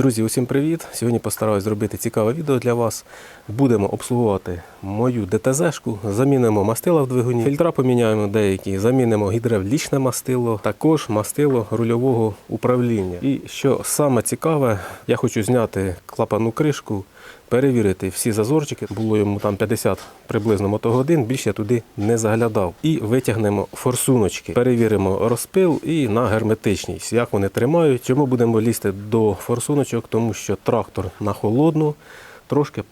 Друзі, усім привіт! Сьогодні постараюсь зробити цікаве відео для вас. Будемо обслуговувати мою ДТЗ-шку, замінимо мастила в двигуні, фільтра поміняємо деякі, замінимо гідравлічне мастило, також мастило рульового управління. І що саме цікаве, я хочу зняти клапану кришку, перевірити всі зазорчики. Було йому там 50 приблизно мотогодин, більше я туди не заглядав. І витягнемо форсуночки, перевіримо розпил і на герметичність, як вони тримають. Чому будемо лізти до форсуночок? Тому що трактор на холодну. Трошки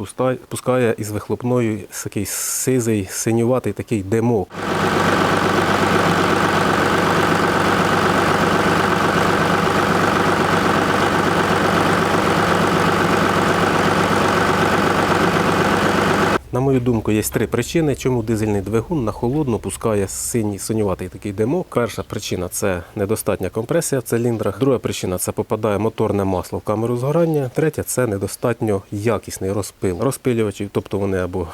пускає, із вихлопною такий сизий, синюватий такий димок. Мою думку, є три причини, чому дизельний двигун на холодну пускає синій синюватий такий димок. Перша причина це недостатня компресія в циліндрах. Друга причина це попадає моторне масло в камеру згорання. Третя це недостатньо якісний розпил розпилювачів, тобто вони або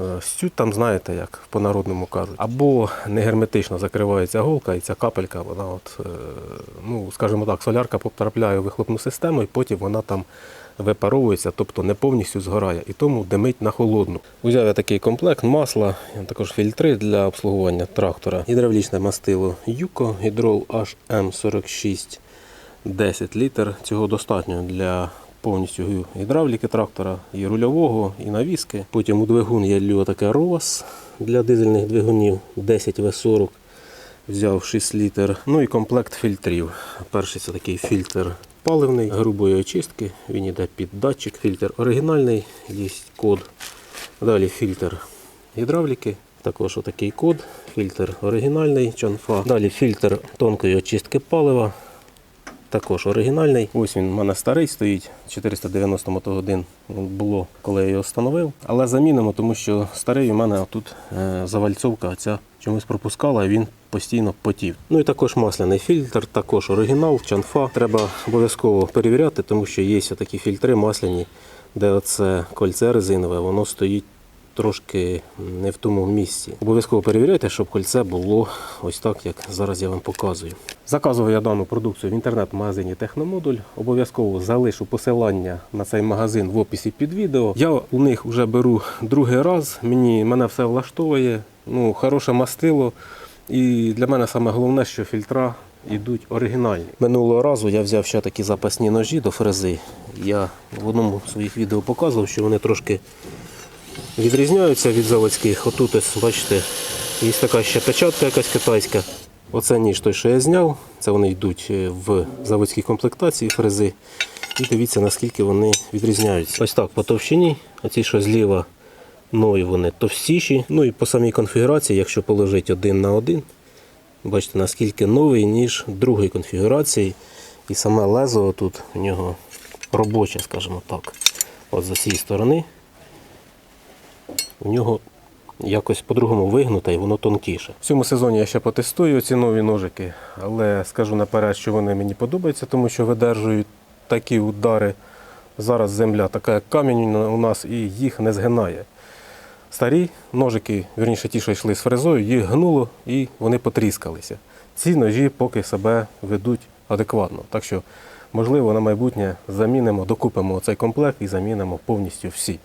е, стють там, знаєте, як по-народному кажуть, або не герметично закривається голка, і ця капелька, вона от, е, ну скажімо так, солярка потрапляє у вихлопну систему, і потім вона там випаровується, тобто не повністю згорає, і тому димить на холодну. Взяв я такий комплект масла, також фільтри для обслуговування трактора, гідравлічне мастило Юко, гідрол HM46 10 літр. Цього достатньо для повністю гідравліки трактора, і рульового, і навіски. Потім у двигун я лью таке РОВАС для дизельних двигунів 10 В40. Взяв 6 літр. Ну і комплект фільтрів. Перший це такий фільтр паливний, грубої очистки. Він йде під датчик. Фільтр оригінальний, є код. Далі фільтр гідравліки. Також отакий код. Фільтр оригінальний, чанфа. Далі фільтр тонкої очистки палива. Також оригінальний. Ось він у мене старий стоїть. 490 мотогодин було, коли я його встановив. Але замінимо, тому що старий у мене тут завальцовка ця чомусь пропускала, і він постійно потів. Ну і також масляний фільтр, також оригінал, чанфа. Треба обов'язково перевіряти, тому що є такі фільтри масляні, де оце кольце резинове, воно стоїть трошки не в тому місці. Обов'язково перевіряйте, щоб кольце було ось так, як зараз я вам показую. Заказував я дану продукцію в інтернет-магазині Техномодуль. Обов'язково залишу посилання на цей магазин в описі під відео. Я у них вже беру другий раз. Мені мене все влаштовує. Ну, хороше мастило. І для мене саме головне, що фільтра йдуть оригінальні. Минулого разу я взяв ще такі запасні ножі до фрези. Я в одному з своїх відео показував, що вони трошки відрізняються від заводських. Отут ось, бачите, є така ще печатка якась китайська. Оце ніж той, що я зняв. Це вони йдуть е, в заводській комплектації фрези. І дивіться, наскільки вони відрізняються. Ось так по товщині, оці, що зліва ною вони товстіші. Ну і по самій конфігурації, якщо положити один на один, бачите, наскільки новий, ніж другої конфігурації. І саме лезо тут у нього робоче, скажімо так. От з цієї сторони у нього якось по-другому вигнуте і воно тонкіше. В цьому сезоні я ще потестую ці нові ножики, але скажу наперед, що вони мені подобаються, тому що видержують такі удари. Зараз земля така, як камінь у нас, і їх не згинає. Старі ножики, вірніше ті, що йшли з фрезою, їх гнуло і вони потріскалися. Ці ножі поки себе ведуть адекватно. Так що, можливо, на майбутнє замінимо, докупимо цей комплект і замінимо повністю всі.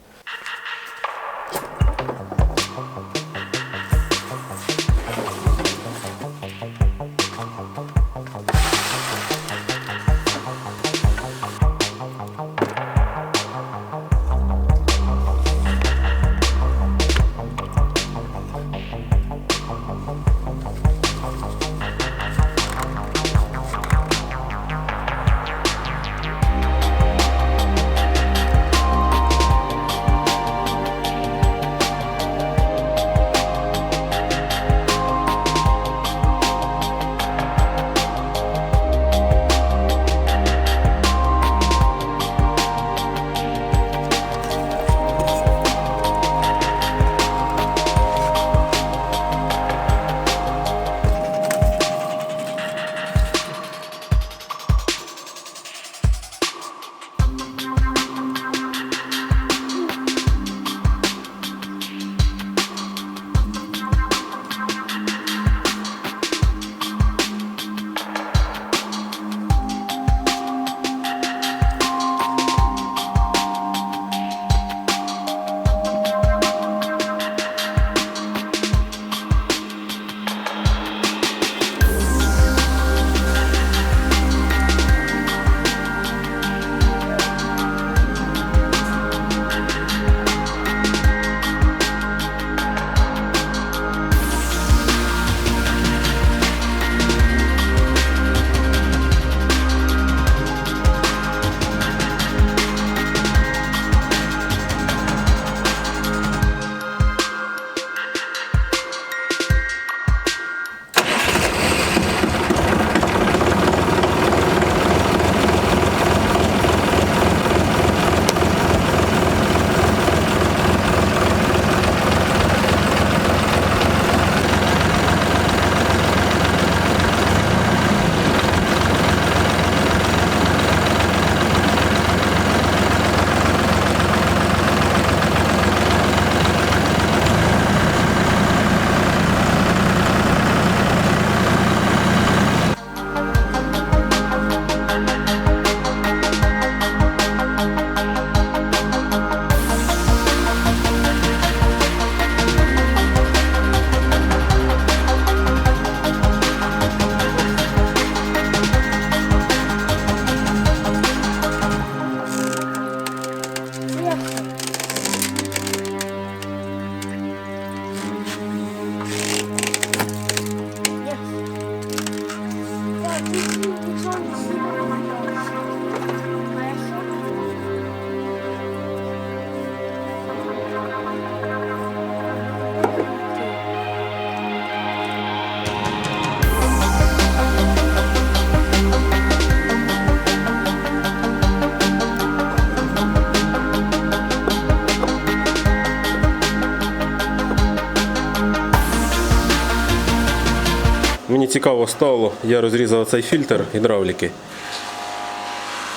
Цікаво стало, я розрізав цей фільтр гідравліки.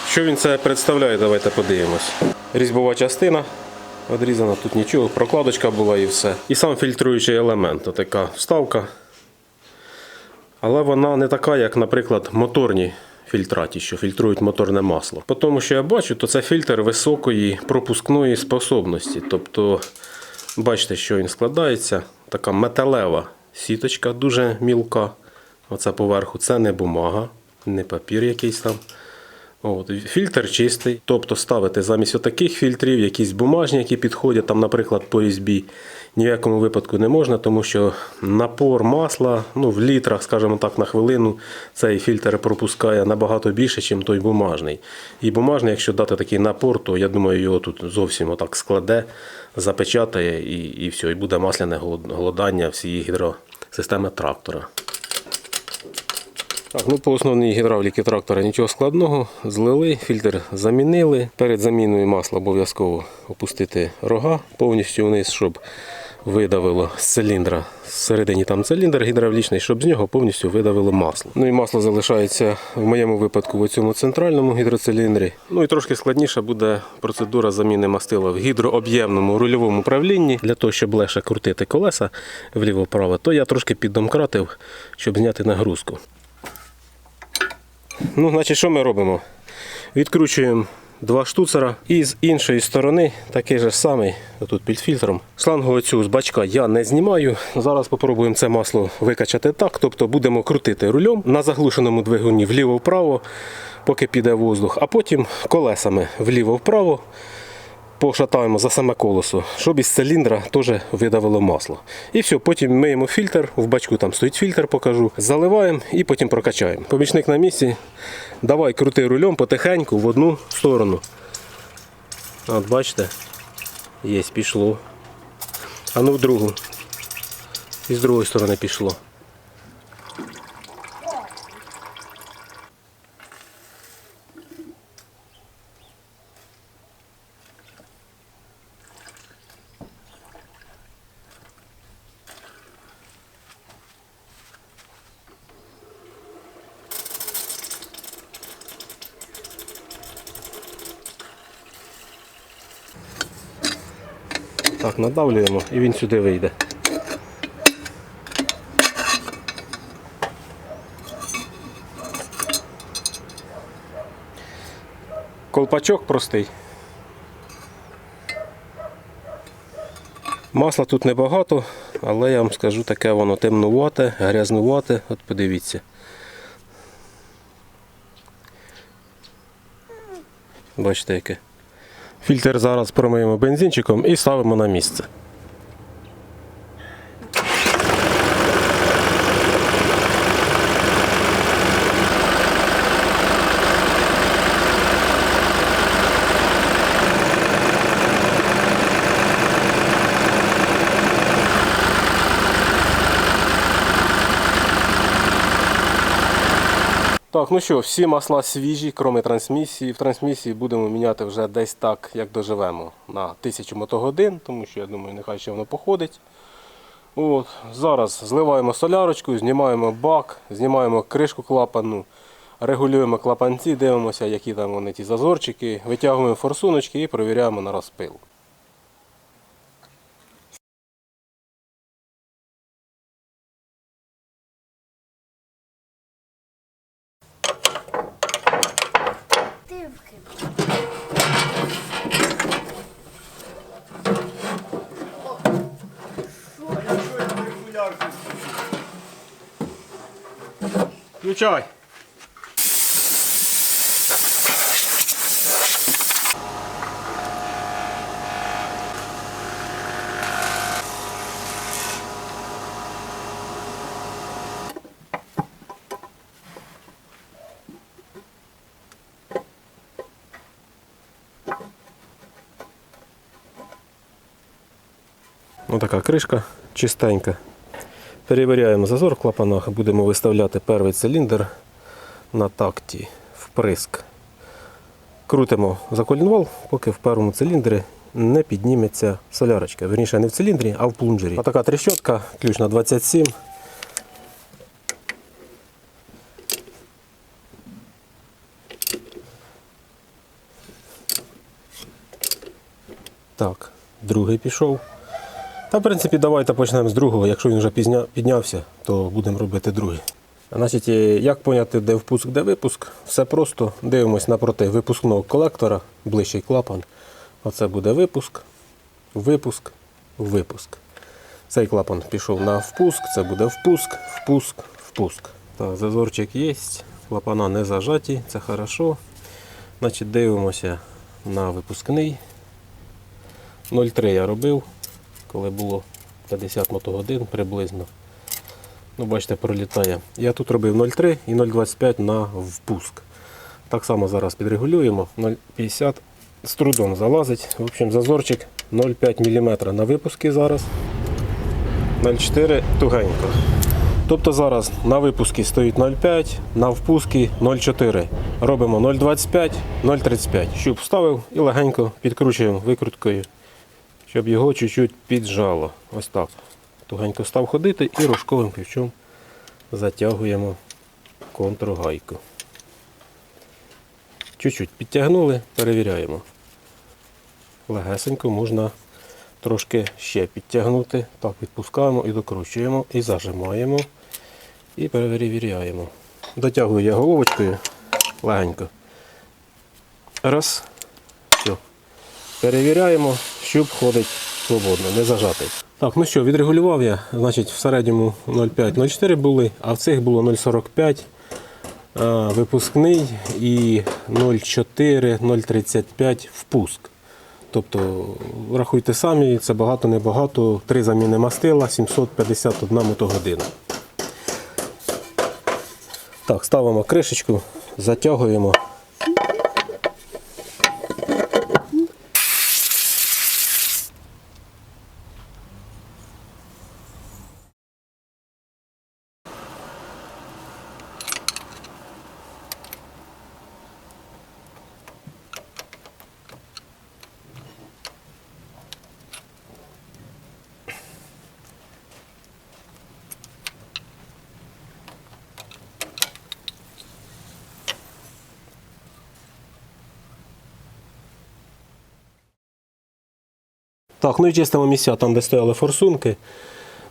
Що він це представляє, давайте подивимось. Різьбова частина відрізана, тут нічого, прокладочка була і все. І сам фільтруючий елемент, така вставка. Але вона не така, як, наприклад, моторні фільтраті, що фільтрують моторне масло. По тому, що я бачу, то це фільтр високої пропускної способності. Тобто, бачите, що він складається. Така металева сіточка дуже мілка. Оце поверху. Це не бумага, не папір якийсь там. От, фільтр чистий, тобто ставити замість отаких фільтрів якісь бумажні, які підходять, там, наприклад, по різьбі, ні в якому випадку не можна, тому що напор масла ну, в літрах, скажімо так, на хвилину цей фільтр пропускає набагато більше, ніж той бумажний. І бумажний, якщо дати такий напор, то я думаю, його тут зовсім отак складе, запечатає і, і все, і буде масляне голодання всієї гідросистеми трактора. Так, ну по основній гідравліки трактора нічого складного. Злили, фільтр замінили. Перед заміною масла обов'язково опустити рога повністю вниз, щоб видавило з циліндра. Всередині там циліндр гідравлічний, щоб з нього повністю видавило масло. Ну і масло залишається в моєму випадку в цьому центральному гідроциліндрі. Ну і трошки складніша буде процедура заміни мастила в гідрооб'ємному рульовому управлінні. Для того, щоб легше крутити колеса вліво-вправо, то я трошки піддомкратив, щоб зняти нагрузку. Ну, значить, що ми робимо? Відкручуємо два штуцера і з іншої сторони такий же самий, тут під фільтром. Шлангу оцю з бачка я не знімаю. Зараз спробуємо це масло викачати так. Тобто будемо крутити рулем на заглушеному двигуні вліво-вправо, поки піде воздух, а потім колесами вліво-вправо. Пошатаємо за саме колесо, щоб із циліндра теж видавило масло. І все, потім миємо фільтр, в бачку там стоїть фільтр, покажу. Заливаємо і потім прокачаємо. Помічник на місці. Давай крути рулем потихеньку в одну сторону. От бачите, є, пішло. А ну в другу. І з другої сторони пішло. Надавлюємо і він сюди вийде. Колпачок простий. Масла тут небагато, але я вам скажу, таке воно темнувате, грязнувате. От подивіться. Бачите яке. Фільтр зараз промиємо бензинчиком і ставимо на місце. Так, ну що, всі масла свіжі, крім трансмісії. В трансмісії будемо міняти вже десь так, як доживемо, на 1000 мотогодин, тому що я думаю, нехай ще воно походить. От, зараз зливаємо солярочку, знімаємо бак, знімаємо кришку клапану, регулюємо клапанці, дивимося, які там вони ті зазорчики, витягуємо форсуночки і перевіряємо на розпил. Дивки. Включай! Така кришка чистенька. Перевіряємо зазор в клапанах, будемо виставляти перший циліндр на такті вприск. Крутимо за колінвал, поки в першому циліндрі не підніметься солярочка. Верніше, не в циліндрі, а в плунжері. Отака така трещотка, ключ на 27. Так, другий пішов. Та, в принципі, давайте почнемо з другого. Якщо він вже пізня... піднявся, то будемо робити другий. Значить, е, як поняти, де впуск, де випуск? Все просто дивимось напроти випускного колектора, ближчий клапан. Оце буде випуск, випуск, випуск. Цей клапан пішов на впуск, це буде впуск, впуск, впуск. Так, зазорчик є, клапана не зажаті, це хорошо. Значить, дивимося на випускний. 0,3 я робив, коли було 50 мотогодин приблизно. Ну, бачите, пролітає. Я тут робив 0,3 і 0,25 на впуск. Так само зараз підрегулюємо. 0,50 з трудом залазить. В общем, зазорчик 0,5 мм на випуски зараз. 0,4 тугенько. Тобто зараз на випуску стоїть 0,5, на впуску 0,4. Робимо 0,25, 0,35. Щуп вставив і легенько підкручуємо викруткою, щоб його чуть-чуть піджало. Ось так. Тугенько став ходити і рожковим ключом затягуємо контргайку. Чуть-чуть підтягнули, перевіряємо. Легесенько можна трошки ще підтягнути. Так, відпускаємо і докручуємо, і зажимаємо, і перевіряємо. Дотягую я головочкою легенько. Раз. Перевіряємо, щуп ходить свободно, не зажатий. Так, ну що, відрегулював я, значить, в середньому 0,5-0,4 були, а в цих було 0,45 випускний і 0,4-0,35 впуск. Тобто, рахуйте самі, це багато небагато. Три заміни мастила, 751 мотогодина. Так, ставимо кришечку, затягуємо. Так, ну і чистимо місця там, де стояли форсунки.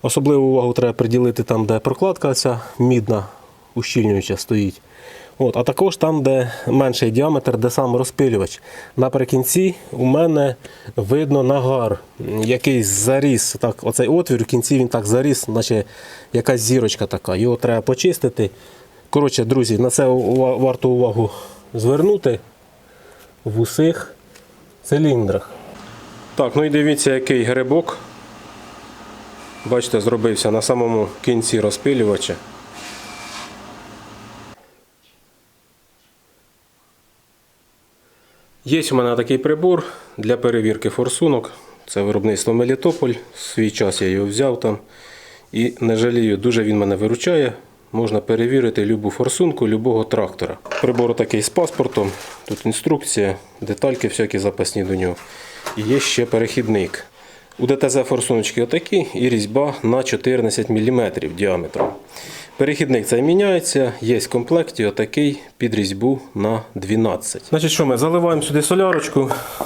Особливу увагу треба приділити там, де прокладка ця мідна, ущільнююча стоїть. От, а також там, де менший діаметр, де сам розпилювач. Наприкінці у мене видно нагар, який заріс. Так, оцей отвір в кінці він так заріс, наче якась зірочка така. Його треба почистити. Коротше, друзі, на це варто увагу звернути в усіх циліндрах. Так, ну і дивіться, який грибок. Бачите, зробився на самому кінці розпилювача. Є у мене такий прибор для перевірки форсунок. Це виробництво Мелітополь. Свій час я його взяв там. І не жалію, дуже він мене виручає. Можна перевірити любу форсунку любого трактора. Прибор такий з паспортом. Тут інструкція, детальки всякі запасні до нього. І є ще перехідник. У ДТЗ форсуночки отакі і різьба на 14 мм діаметром. Перехідник цей міняється, є в комплекті отакий під різьбу на 12. Значить, що ми заливаємо сюди солярочку. Е,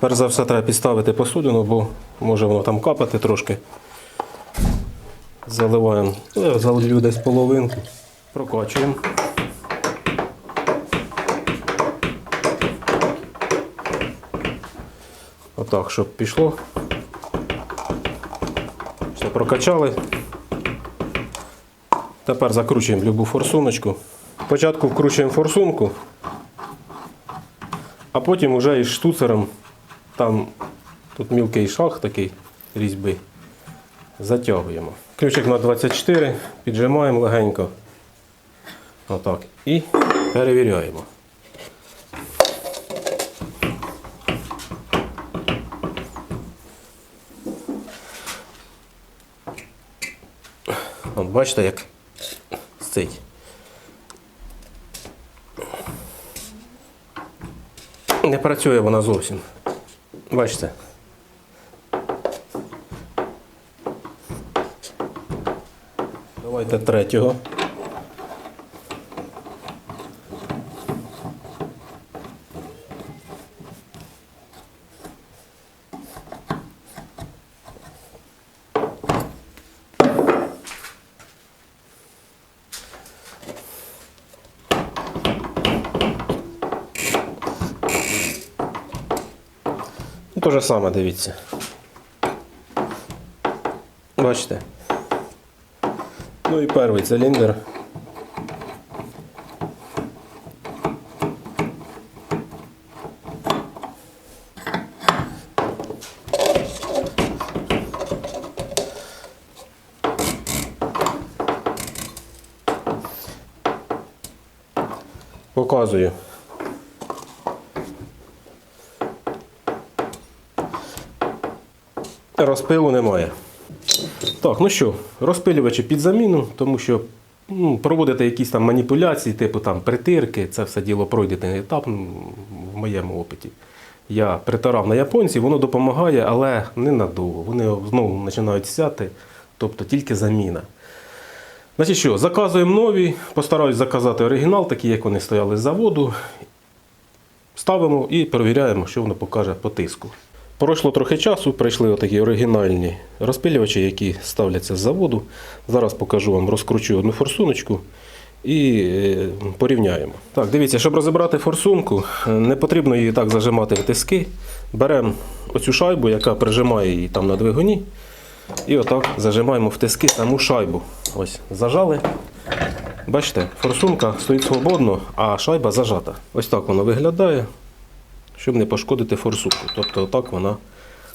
Перш за все треба підставити посудину, бо може воно там капати трошки. Заливаємо, залью десь половинку, прокачуємо. Отак, щоб пішло. Все прокачали. Тепер закручуємо любу форсуночку. Спочатку вкручуємо форсунку, а потім вже із штуцером, там тут мілкий шаг такий різьби, затягуємо. Ключик на 24, піджимаємо легенько. Отак. І перевіряємо. От бачите, як стить. Не працює вона зовсім. Бачите? Давайте третього. те ж саме, дивіться. Бачите? Ну і перший циліндр. Показую. Розпилу немає. Так, ну що, розпилювачі під заміну, тому що ну, проводити якісь там маніпуляції, типу там притирки, це все діло пройдений етап в моєму опиті. Я притирав на японці, воно допомагає, але не надовго. Вони знову починають сяти, тобто тільки заміна. Значить що, заказуємо нові, постараюсь заказати оригінал, такі, як вони стояли з заводу. Ставимо і перевіряємо, що воно покаже по тиску. Пройшло трохи часу, прийшли отакі оригінальні розпилювачі, які ставляться з заводу. Зараз покажу вам, розкручу одну форсуночку і е, порівняємо. Так, дивіться, щоб розібрати форсунку, е, не потрібно її так зажимати в тиски. Беремо оцю шайбу, яка прижимає її там на двигуні. І отак зажимаємо в тиски саму шайбу. Ось, зажали. Бачите, форсунка стоїть свободно, а шайба зажата. Ось так воно виглядає, щоб не пошкодити форсунку. Тобто отак вона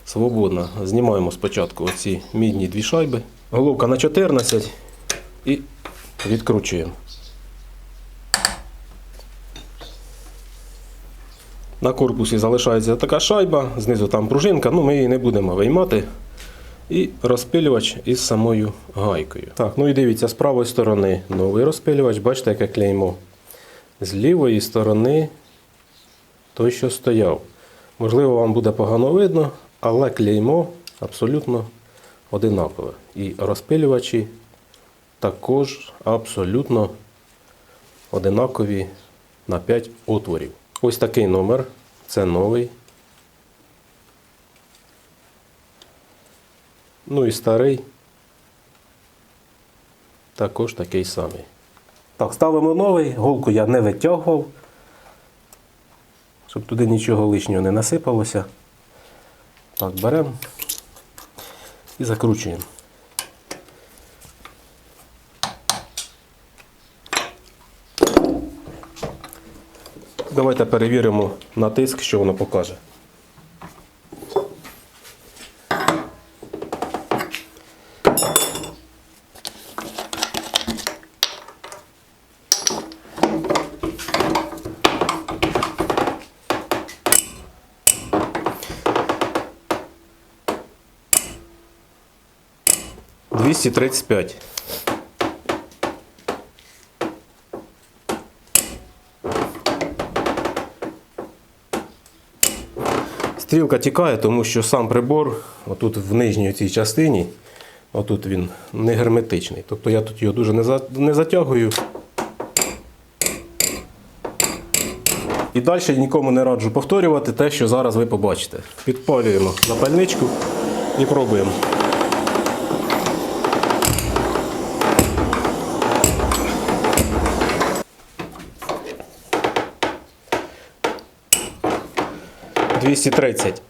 свободна. Знімаємо спочатку оці мідні дві шайби. Головка на 14 і відкручуємо. На корпусі залишається така шайба, знизу там пружинка, ну ми її не будемо виймати. І розпилювач із самою гайкою. Так, ну і дивіться, з правої сторони новий розпилювач, бачите, яке клеймо. З лівої сторони той, що стояв. Можливо, вам буде погано видно, але клеймо абсолютно одинакове. І розпилювачі також абсолютно одинакові на 5 отворів. Ось такий номер. Це новий. Ну і старий. Також такий самий. Так, ставимо новий. Голку я не витягував, щоб туди нічого лишнього не насипалося. Так, беремо і закручуємо. Давайте перевіримо на тиск, що воно покаже. Двісті тридцять п'ять. Стрілка тікає, тому що сам прибор, отут в нижній цій частині, отут він не герметичний. Тобто я тут його дуже не затягую. І далі нікому не раджу повторювати те, що зараз ви побачите. Підпалюємо запальничку і пробуємо. Двісті тридцять.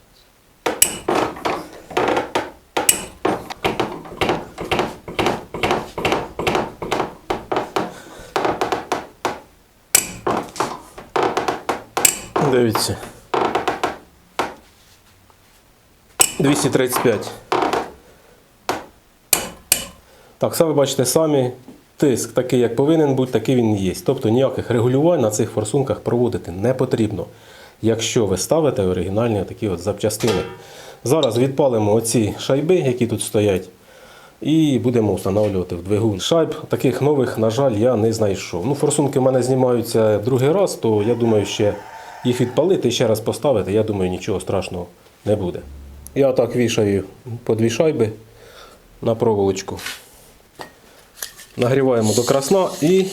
Дивіться. 235. Так, саме бачите самі, тиск такий, як повинен бути, такий він і є. Тобто ніяких регулювань на цих форсунках проводити не потрібно, якщо ви ставите оригінальні такі от запчастини. Зараз відпалимо оці шайби, які тут стоять, і будемо встановлювати в двигун. Шайб таких нових, на жаль, я не знайшов. Ну, форсунки в мене знімаються другий раз, то я думаю, ще їх відпалити і ще раз поставити, я думаю, нічого страшного не буде. Я так вішаю по дві шайби на проволочку. Нагріваємо до красна і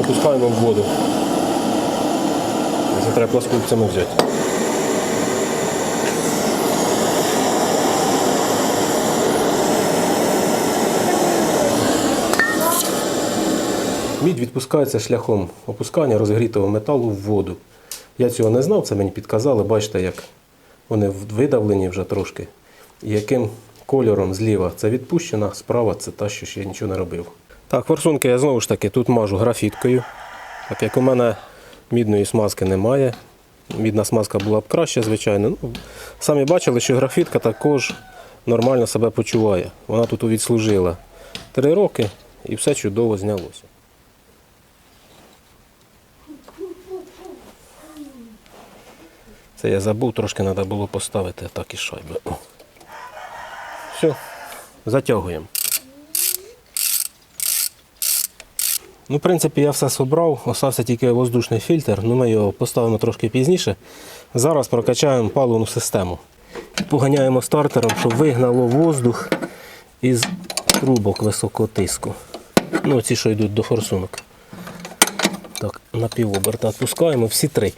опускаємо в воду. Це треба пласкупцями взяти. Мідь відпускається шляхом опускання розгрітого металу в воду. Я цього не знав, це мені підказали. Бачите, як вони видавлені вже трошки. І яким кольором зліва це відпущена, справа це та, що ще нічого не робив. Так, форсунки я знову ж таки тут мажу графіткою. Так як у мене мідної смазки немає. Мідна смазка була б краще, звичайно. Ну, самі бачили, що графітка також нормально себе почуває. Вона тут відслужила три роки і все чудово знялося. Це я забув, трошки треба було поставити так і шайби. Все, затягуємо. Ну, в принципі, я все собрав, остався тільки воздушний фільтр, ну ми його поставимо трошки пізніше. Зараз прокачаємо паливну систему. Поганяємо стартером, щоб вигнало воздух із трубок високого тиску. Ну, ці, що йдуть до форсунок. Так, на півоберта всі три.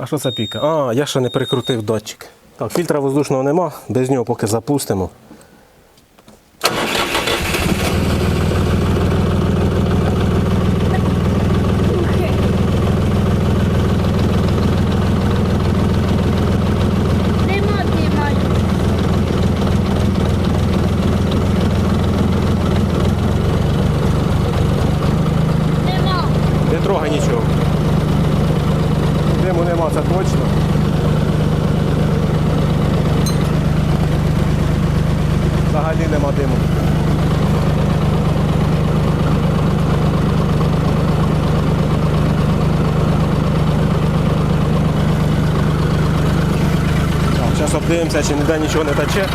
А що це піка? А, я ще не прикрутив датчик. Так, фільтра воздушного нема, без нього поки запустимо. Нема ти маю. Нема. Не трогай нічого. Диму нема, це точно. Взагалі нема диму. Зараз обдивимося, чи ніде нічого не тече.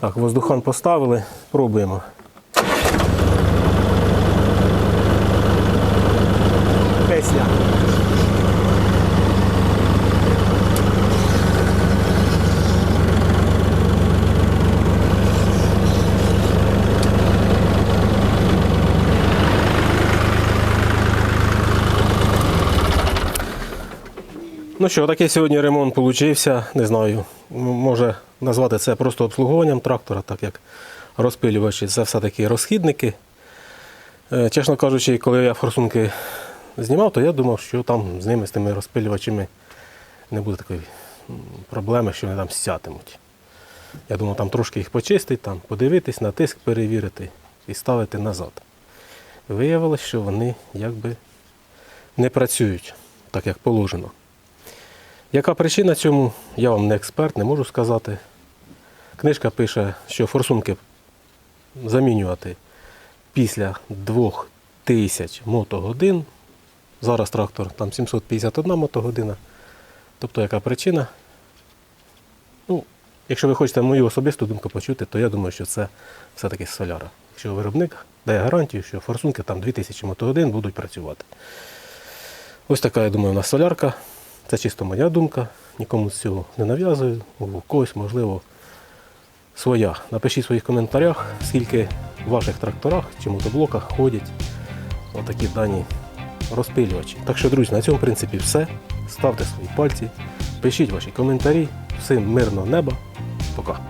Так, воздухан поставили, пробуємо. Песня. Ну що, такий сьогодні ремонт получився. Не знаю, може назвати це просто обслуговуванням трактора, так як розпилювачі це все-таки розхідники. Е, Чесно кажучи, коли я форсунки знімав, то я думав, що там з ними, з тими розпилювачами, не буде такої проблеми, що вони там сятимуть. Я думав, там трошки їх почистити, там, подивитись, на тиск перевірити і ставити назад. Виявилось, що вони якби не працюють так, як положено. Яка причина цьому, я вам не експерт, не можу сказати. Книжка пише, що форсунки замінювати після 2000 мотогодин. Зараз трактор там 751 мотогодина. Тобто яка причина? Ну, якщо ви хочете мою особисту думку почути, то я думаю, що це все-таки соляра. Якщо виробник дає гарантію, що форсунки там 2000 мотогодин будуть працювати. Ось така, я думаю, у нас солярка. Це чисто моя думка. Нікому з цього не нав'язую. У когось, можливо, своя. Напишіть в своїх коментарях, скільки в ваших тракторах чи мотоблоках ходять отакі дані розпилювачі. Так що, друзі, на цьому принципі все. Ставте свої пальці, пишіть ваші коментарі. Всім мирного неба. Пока.